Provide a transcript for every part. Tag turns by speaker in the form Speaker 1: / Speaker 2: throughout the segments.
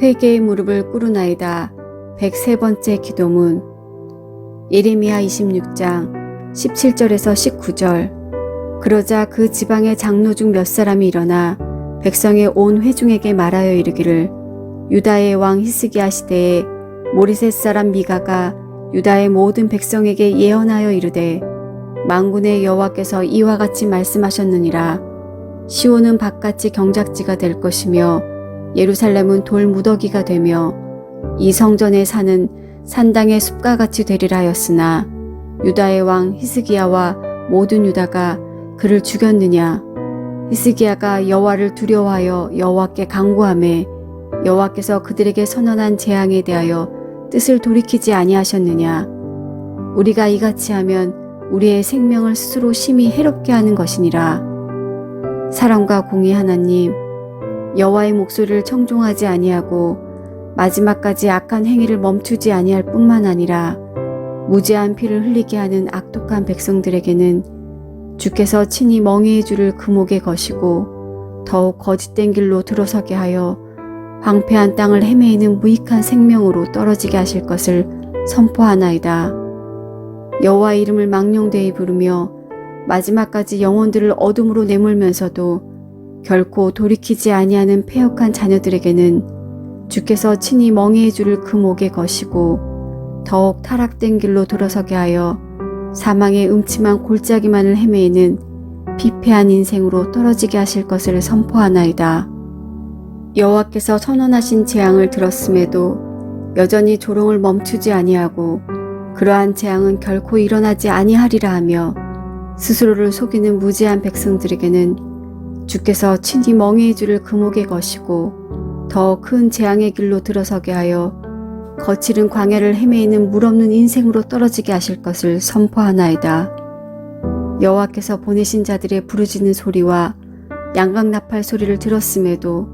Speaker 1: 회개의 무릎을 꿇으나이다. 103번째 기도문. 예레미야 26장 17절에서 19절. 그러자 그 지방의 장로 중 몇 사람이 일어나 백성의 온 회중에게 말하여 이르기를 유다의 왕 히스기야 시대에 모리셋 사람 미가가 유다의 모든 백성에게 예언하여 이르되 망군의 여호와께서 이와 같이 말씀하셨느니라. 시온은 바깥이 경작지가 될 것이며 예루살렘은 돌 무더기가 되며 이 성전의 산은 산당의 숲과 같이 되리라 하였으나 유다의 왕 히스기야와 모든 유다가 그를 죽였느냐? 히스기야가 여호와를 두려워하여 여호와께 간구하매 여호와께서 그들에게 선언한 재앙에 대하여 뜻을 돌이키지 아니하셨느냐? 우리가 이같이 하면 우리의 생명을 스스로 심히 해롭게 하는 것이니라. 사랑과 공의 하나님 여호와의 목소리를 청종하지 아니하고 마지막까지 악한 행위를 멈추지 아니할 뿐만 아니라 무지한 피를 흘리게 하는 악독한 백성들에게는 주께서 친히 멍에의 줄을 금옥에 거시고 더욱 거짓된 길로 들어서게 하여 황폐한 땅을 헤매이는 무익한 생명으로 떨어지게 하실 것을 선포하나이다. 여호와의 이름을 망령되이 부르며 마지막까지 영혼들을 어둠으로 내몰면서도 결코 돌이키지 아니하는 폐역한 자녀들에게는 주께서 친히 줄을 그 목에 거시고 더욱 타락된 길로 돌아서게 하여 사망의 음침한 골짜기만을 헤매이는 피폐한 인생으로 떨어지게 하실 것을 선포하나이다. 여호와께서 선언하신 재앙을 들었음에도 여전히 조롱을 멈추지 아니하고 그러한 재앙은 결코 일어나지 아니하리라 하며 스스로를 속이는 무지한 백성들에게는 주께서 친히 멍에의 줄을 금옥에 거시고 더 큰 재앙의 길로 들어서게 하여 거칠은 광야를 헤매이는 물 없는 인생으로 떨어지게 하실 것을 선포하나이다. 여호와께서 보내신 자들의 부르짖는 소리와 양각나팔 소리를 들었음에도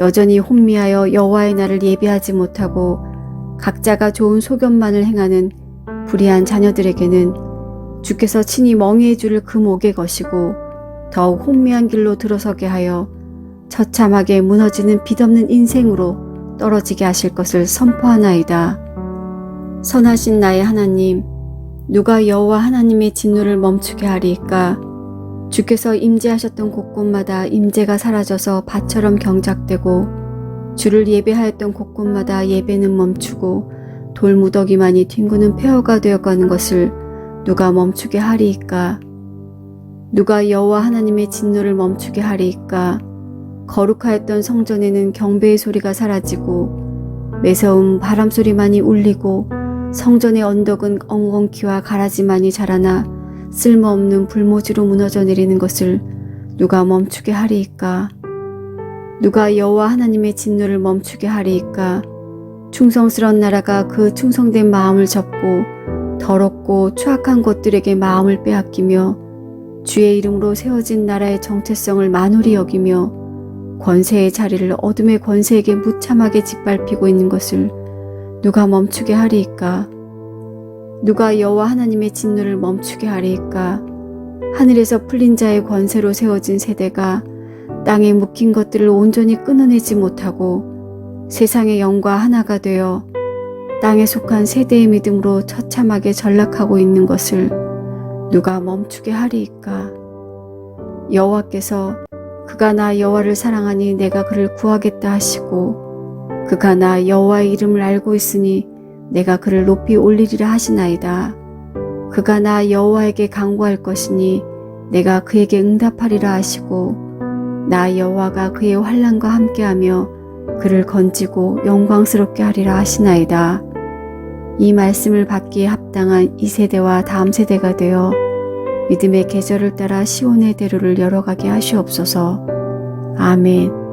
Speaker 1: 여전히 혼미하여 여호와의 날을 예비하지 못하고 각자가 좋은 소견만을 행하는 불의한 자녀들에게는 주께서 친히 줄을 그 목에 거시고 더욱 혼미한 길로 들어서게 하여 처참하게 무너지는 빛없는 인생으로 떨어지게 하실 것을 선포하나이다. 선하신 나의 하나님, 누가 여호와 하나님의 진노를 멈추게 하리이까? 주께서 임재하셨던 곳곳마다 임재가 사라져서 밭처럼 경작되고 주를 예배하였던 곳곳마다 예배는 멈추고 돌무더기만이 뒹구는 폐허가 되어가는 것을 누가 멈추게 하리이까? 누가 여호와 하나님의 진노를 멈추게 하리이까? 거룩하였던 성전에는 경배의 소리가 사라지고 매서운 바람 소리만이 울리고 성전의 언덕은 엉겅퀴와 가라지만이 자라나 쓸모없는 불모지로 무너져 내리는 것을 누가 멈추게 하리이까? 누가 여호와 하나님의 진노를 멈추게 하리이까? 충성스러운 나라가 그 충성된 마음을 접고 더럽고 추악한 것들에게 마음을 빼앗기며 주의 이름으로 세워진 나라의 정체성을 만홀히 여기며 권세의 자리를 어둠의 권세에게 무참하게 짓밟히고 있는 것을 누가 멈추게 하리이까? 누가 여호와 하나님의 진노를 멈추게 하리이까? 하늘에서 풀린 자의 권세로 세워진 세대가 땅에 묶인 것들을 온전히 끊어내지 못하고 세상의 영과 하나가 되어 땅에 속한 세대의 믿음으로 처참하게 전락하고 있는 것을 누가 멈추게 하리이까? 여호와께서 그가 나 여호와를 사랑하니 내가 그를 구하겠다 하시고 그가 나 여호와의 이름을 알고 있으니 내가 그를 높이 올리리라 하시나이다. 그가 나 여호와에게 간구할 것이니 내가 그에게 응답하리라 하시고 나 여호와가 그의 환란과 함께하며 그를 건지고 영광스럽게 하리라 하시나이다. 이 말씀을 받기에 합당한 이 세대와 다음 세대가 되어 믿음의 계절을 따라 시온의 대로를 열어가게 하시옵소서. 아멘.